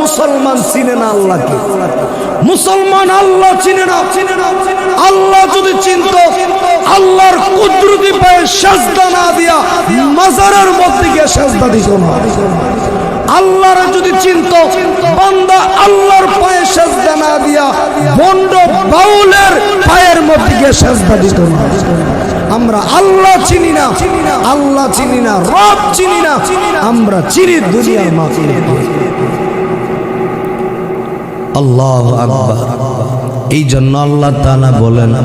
মুসলমান চিনে না আল্লাহকে। মুসলমান আল্লাহ চিনে না। চিনে না আল্লাহ যদি চিনত, আল্লাহর কুদরতি পায়ে সাজদা না দিয়া মাজারের মধ্যে গিয়ে সাজদা দিত না। আল্লাহর যদি চিন্ত, বান্দা আল্লাহর পায়ে সাজদা না দিয়া বন্ড বাউলের পায়ের মধ্যে গিয়ে সাজদা দিত না। আমরা আল্লাহ চিনি না, আল্লাহ চিনি না, রব চিনি না, আমরা চিনি দুনিয়ার মাফি আল্লাহ আকবার। এই জন্য আল্লাহ না বলে না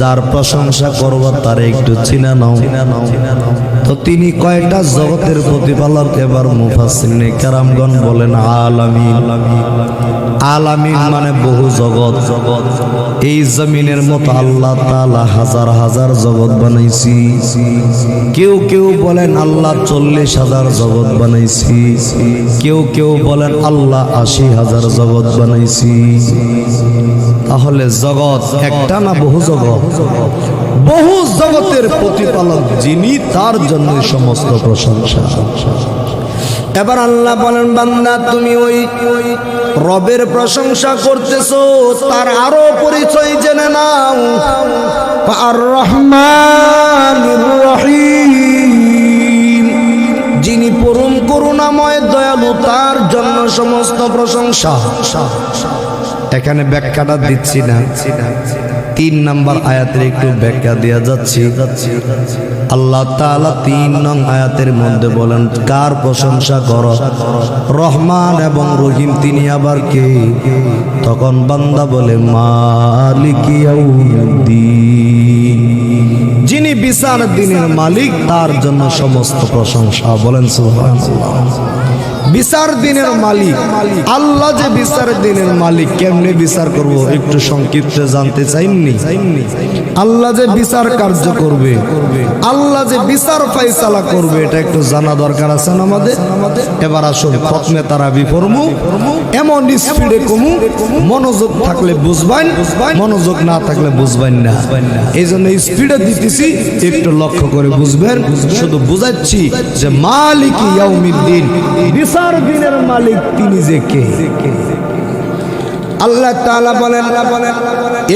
যার প্রশংসা করব তার একটু চিনা নাও। তো তিনি কয়টা জগতের প্রতিপালক? এবার মুফাসসিরিনে কেরামগণ বলেন, আলামিন। আলামিন মানে বহু জগৎ। জগৎ এই জমিনের মতো আল্লাহ তালা হাজার হাজার জগৎ বানাইছি। কেউ কেউ বলেন, আল্লাহ চল্লিশ হাজার জগৎ বানাইছি। কেউ কেউ বলেন, আল্লাহ আশি হাজার জগৎ বানাইছি। তাহলে জগৎ একটা না বহু জগৎ? বহু জগতের প্রতিপালক যিনি তার জন্য সমস্ত প্রশংসা। এবার আল্লাহ বলেন, বান্দা, তুমি ওই রবের প্রশংসা করতেছো, তার আরও পরিচয় জেনে নাও। আর রহমান রহিম যিনি পরম করুণাময়, দয়ালু, তার জন্য সমস্ত প্রশংসা। এখানে ব্যাখ্যাটা দিচ্ছি না। তিন নাম্বার আয়াতের একটু ব্যাখ্যা দেওয়া যাচ্ছে। আল্লাহ তাআলা তিন নং আয়াতের মধ্যে বলেন, কার প্রশংসা কর? রহমান এবং রহিম, তিনি আবার কে? তখন বান্দা বলে, মালিক যিনি বিচার দিনের মালিক, তার জন্য সমস্ত প্রশংসা বলেন, সুবহানাল্লাহ। বিচার দিনের মালিক। আল্লাহ যে বিচার দিনের মালিক, কেমনে বিচার করব? একটু সংক্ষিপ্ত জানতে চাইনি আল্লাহ যে বিচার কার্য করবে, আল্লাহ যে বিচার ফাইসালা করবে, এটা একটু জানা দরকার আছে না আমাদের? এবার আসুন প্রথমে তারা বিফরমু এমন স্পিডে কমু, মনোযোগ থাকলে বুঝবেন, মনোযোগ না থাকলে বুঝবেন না। এই জন্য স্পিডে দিতেছি, একটু লক্ষ্য করে বুঝবেন। শুধু বুঝাচ্ছি যে মালিক ইয়াউমিদ্দিন বিচার দিনের মালিক তিনি যে কে? আল্লাহ তাআলা বলেন,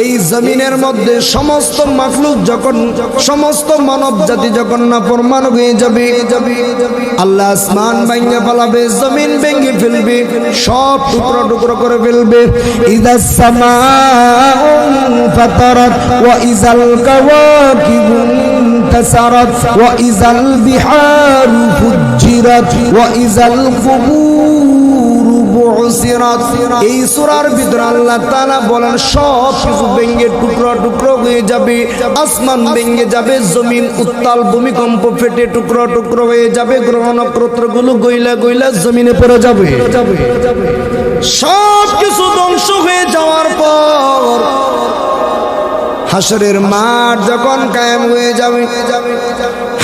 এই জমিনের মধ্যে সমস্ত মাখলুক যখন, সমস্ত মানব জাতি যখন নাফরমান হয়ে যাবে, আল্লাহ আসমান ভেঙে ফেলাবে, জমিন ভেঙে ফেলবে, সব টুকরো টুকরো করে ফেলবে। ইদা সামা ফাতারাত ওয়া ইজাল কাওয়াকিবু انتسرت وإذا البحار فجرت وإذا القبور بعثرت এই সূরার ভিতরে আল্লাহ তাআলা বলেন সব কিছু ভেঙে টুকরো টুকরো হয়ে যাবে আসমান ভেঙে যাবে জমিন উত্তাল ভূমিকম্প ফেটে টুকরো টুকরো হয়ে যাবে গ্রহ নক্ষত্রগুলো গইলা গইলা জমিনে পড়ে যাবে সব কিছু ধ্বংস হয়ে যাওয়ার পর হাসরের মাঠ যখন কায়েম হয়ে যাবে,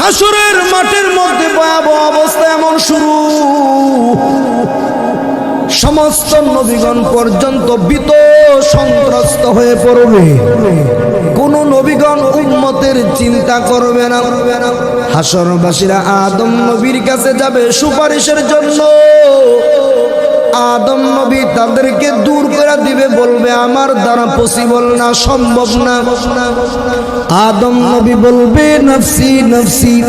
হাসরের মাঠের মধ্যে ভয়াবহ অবস্থা এমন শুরু। সমস্ত নবীগণ পর্যন্ত বিত সন্ত্রস্ত হয়ে পড়বে। কোন নবীগণ উম্মতের চিন্তা করবে না। হাসরবাসীরা আদম নবীর কাছে যাবে সুপারিশের জন্য। আদম নবী তাদেরকে দূর করে দিবে, বলবে, আমার দ্বারা পসিবল না, সম্ভব না। আদম নবী বলবে, নফসি নফসি।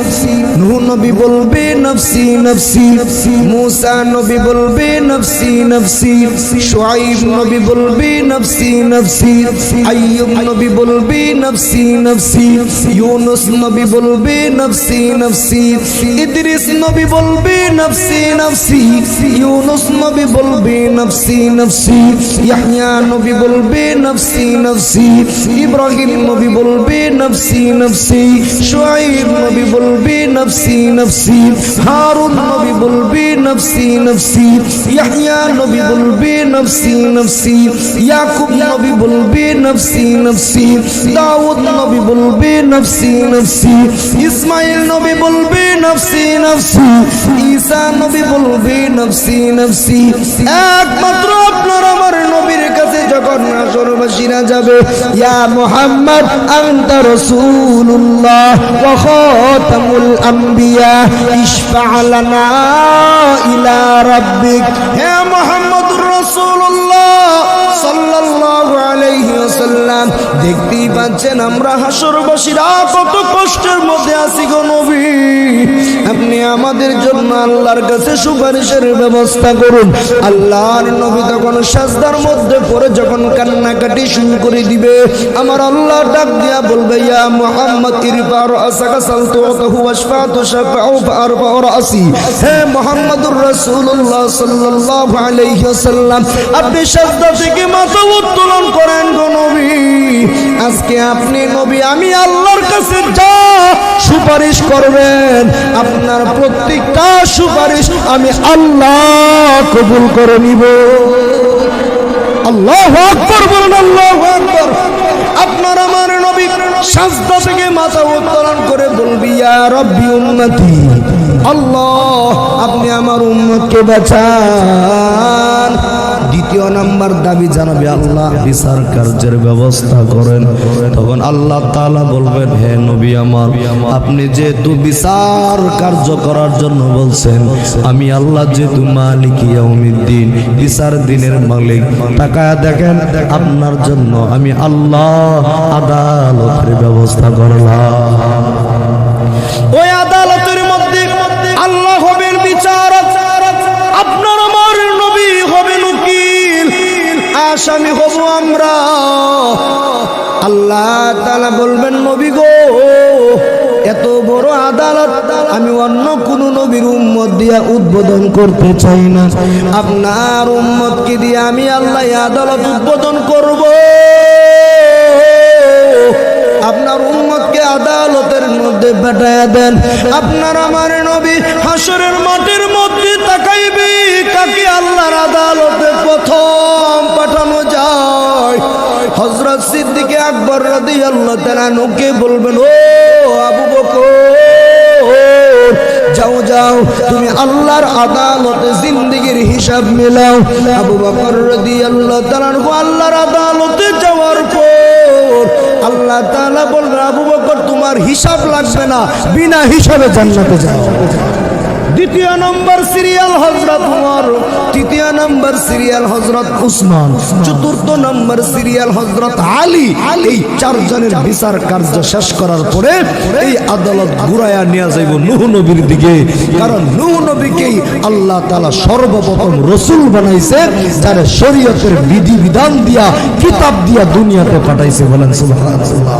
নূহ নবী বলবে, নফসি নফসি। মুসা নবী বলবে, নফসি নফসি। শুআইব নবী বলবে, নফসি নফসি। আইয়ুব নবী বলবে, নফসি নফসি। ইউনুস নবী বলবে, নফসি নফসি। ইদ্রিস নবী বলবে, নফসি নফসি। ইউনুস নবী বলবে নফসি নফসি ইয়াহইয়া নবী বলবে নফসি নফসি ইব্রাহিম নবী বলবে নফসি নফসি শুআইব নবী বলবে নফসি নফসি হারুন নবী বলবে নফসি নফসি ইয়াহইয়া নবী বলবে নফসি নফসি ইয়াকুব নবী বলবে নফসি নফসি দাউদ নবী বলবে নফসি নফসি ইসমাইল নবী বলবে নফসি নফসি। ঈসা নবী বলবে, নফসি নফসি। একমাত্র আপনার আমার নবীর কাছে যখন হাসরবাসীরা যাবে, ইয়া মুহাম্মদ, আনতা রাসূলুল্লাহ ওয়া খাতামুল আম্বিয়া, ইশফা লানা ইলা রাব্বিক। হে মুহাম্মদুর রাসূলুল্লাহ সাল্লাল্লাহু আলাইহি ওয়াসাল্লাম, দেখতেই পাচ্ছেন আমরা হাসরবাসীরা কত কষ্টের মধ্যে আছি গো নবী। আমাদের জন্য আল্লাহর কাছে সুপারিশের ব্যবস্থা করুন। আল্লাহর নবী তখন সাজদার মধ্যে পড়ে যখন কান্নাকাটি শুরু করে দিবে, আমার আল্লাহ ডাক দিয়া বলবে, ইয়া মুহাম্মদ ইরফা রাসাকা সালতুহু ওয়াশফাতু শাফাউ ফারফা রাসি। হে মুহাম্মদুর রাসূলুল্লাহ সাল্লাল্লাহু আলাইহি ওয়াসাল্লাম, আপনি সাজদা থেকে মাথা উত্তোলন করেন গো নবী। আজকে আপনি নবী, আমি আল্লাহর কাছে যা করবেন। আপনার প্রত্যেকটা সুপারিশ আমি আল্লাহ কবুল করে নিব। আল্লাহ আকবর বলুন, আল্লাহ আকবর। আপনার আমার নবী সাজদা থেকে মাথা উত্তোলন করে বলবি রব্বি উন্নতি আল্লাহ, আপনি আমার উম্মতকে বাঁচান। দ্বিতীয় নাম্বার দাবি, জানাবে আল্লাহ বিচার কার্যের ব্যবস্থা করেন। তখন আল্লাহ তাআলা বলবেন, হে নবী আমার, আপনি যেহেতু বিচার কার্য করার জন্য বলছেন, আমি আল্লাহ যেহেতু মালিক ইয়াউমিদ্দিন, বিচার দিনের মালিক, তাকায় দেখেন আপনার জন্য আমি আল্লাহ আদালতের ব্যবস্থা করলাম। ওই আসামি হব আমরা। আল্লাহ তালা বলবেন, নবী গো, এত বড় আদালত আমি অন্য কোন নবীর উম্মত দিয়া উদ্বোধন করতে চাই না। আপনার উম্মতকে দিয়ে আমি আল্লাহ আদালত উদ্বোধন করব। আপনার উম্মতকে আদালতের মধ্যে পাঠায় দেন। আপনার আমার নবী হাসরের মাটির মধ্যে তাকাইবি কাকে আল্লাহর আদালতে প্রথম পাঠানো যায়। হজরত সিদ্দিকে আকবর রাদি আল্লাহ তারা নুকে বলবেন, ও আবু বকর, যাও যাও, তুমি আল্লাহর আদালতে জিন্দিগির হিসাব মিলাও। আবু বকর রাদিয়াল্লাহু তাআলা আল্লাহর আদালতে যাওয়ার পর আল্লাহ তালা বলবে আবু বকর তোমার হিসাব লাগবে না। বিনা হিসাবে জান্নাতে যাও। দ্বিতীয় নম্বর সিরিয়াল হজরত উমর, তৃতীয় নম্বর সিরিয়াল হজরত উসমান, চতুর্থ নম্বর সিরিয়াল হজরত আলী। এই চারজনের বিচার কার্য শেষ করার পরে এই আদালত ঘুরাইয়া নিয়ে যাইব নুহ নবীর দিকে। কারণ নুহ নবীকেই আল্লাহ তাআলা সর্বপ্রথম রসুল বানাইছে, যার শরীয়তের বিধি বিধান দিয়া, কিতাব দিয়া দুনিয়াতে পাঠাইছে বলেন সুবহানাল্লাহ।